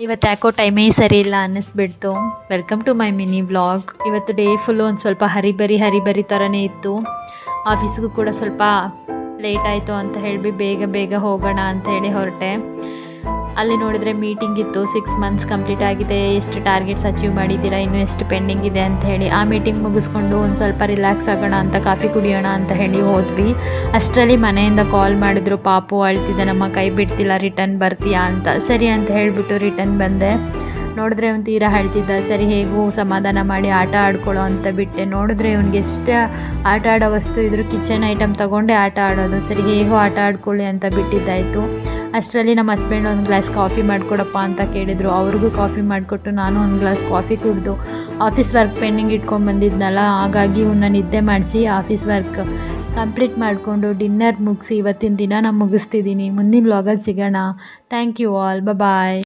ಇವತ್ತು ಯಾಕೋ ಟೈಮೇ ಸರಿ ಇಲ್ಲ ಅನ್ನಿಸ್ಬಿಡ್ತು. Welcome to my mini vlog ಇವತ್ತು ಡೇ ಫುಲ್ಲು ಒಂದು ಸ್ವಲ್ಪ ಹರಿಬರಿ ಹರಿಬರಿ ಥರನೇ ಇತ್ತು. ಆಫೀಸ್ಗೂ ಕೂಡ ಸ್ವಲ್ಪ ಲೇಟ್ ಆಯಿತು ಅಂತ ಹೇಳಿ ಬೇಗ ಬೇಗ ಹೋಗೋಣ ಅಂತ ಹೇಳಿ ಹೊರಟೆ. ಅಲ್ಲಿ ನೋಡಿದರೆ ಮೀಟಿಂಗ್ ಇತ್ತು. ಸಿಕ್ಸ್ ಮಂತ್ಸ್ ಕಂಪ್ಲೀಟ್ ಆಗಿದೆ. ಎಷ್ಟು ಟಾರ್ಗೆಟ್ಸ್ ಅಚೀವ್ ಮಾಡಿದ್ದೀರಾ? ಇನ್ನೂ ಎಷ್ಟು ಪೆಂಡಿಂಗ್ ಇದೆ ಅಂತ ಹೇಳಿ. ಆ ಮೀಟಿಂಗ್ ಮುಗಿಸ್ಕೊಂಡು ಒಂದು ಸ್ವಲ್ಪ ರಿಲ್ಯಾಕ್ಸ್ ಆಗೋಣ ಅಂತ, ಕಾಫಿ ಕುಡಿಯೋಣ ಅಂತ ಹೇಳಿ ಹೋದ್ವಿ. ಅಷ್ಟರಲ್ಲಿ ಮನೆಯಿಂದ ಕಾಲ್ ಮಾಡಿದ್ರು. ಪಾಪು ಅಳ್ತಿದ್ದೆ ನಮ್ಮ ಕೈ ಬಿಡ್ತಿಲ್ಲ ರಿಟರ್ನ್ ಬರ್ತೀಯಾ ಅಂತ. ಸರಿ ಅಂತ ಹೇಳಿಬಿಟ್ಟು ರಿಟರ್ನ್ ಬಂದೆ. ನೋಡಿದ್ರೆ ಅವನು ತೀರಾ ಹೇಳ್ತಿದ್ದ ಸರಿ, ಹೇಗೂ ಸಮಾಧಾನ ಮಾಡಿ ಆಟ ಆಡ್ಕೊಳ್ಳೋ ಅಂತ ಬಿಟ್ಟೆ. ನೋಡಿದ್ರೆ ಇವನಿಗೆ ಎಷ್ಟು ಆಟ ಆಡೋ ವಸ್ತು ಇದ್ರು ಕಿಚನ್ ಐಟಮ್ ತೊಗೊಂಡೆ ಆಟ ಆಡೋದು. ಸರಿ, ಹೇಗೋ ಆಟ ಆಡ್ಕೊಳ್ಳಿ ಅಂತ ಬಿಟ್ಟಿದ್ದಾಯಿತು. ಅಷ್ಟರಲ್ಲಿ ನಮ್ಮ ಹಸ್ಬೆಂಡ್ ಒಂದು ಗ್ಲಾಸ್ ಕಾಫಿ ಮಾಡಿಕೊಡಪ್ಪ ಅಂತ ಕೇಳಿದರು. ಅವ್ರಿಗೂ ಕಾಫಿ ಮಾಡಿಕೊಟ್ಟು ನಾನು ಒಂದು ಗ್ಲಾಸ್ ಕಾಫಿ ಕುಡಿದು ಆಫೀಸ್ ವರ್ಕ್ ಪೆಂಡಿಂಗ್ ಇಟ್ಕೊಂಡು ಬಂದಿದ್ನಲ್ಲ, ಹಾಗಾಗಿ ಇವನ್ನ ನಿದ್ದೆ ಮಾಡಿಸಿ ಆಫೀಸ್ ವರ್ಕ್ ಕಂಪ್ಲೀಟ್ ಮಾಡಿಕೊಂಡು ಡಿನ್ನರ್ ಮುಗಿಸಿ ಇವತ್ತಿನ ದಿನ ನಾನು ಮುಗಿಸ್ತಿದ್ದೀನಿ ಮುಂದಿನ ವ್ಲಾಗಲ್ಲಿ ಸಿಗೋಣ. Thank you all bye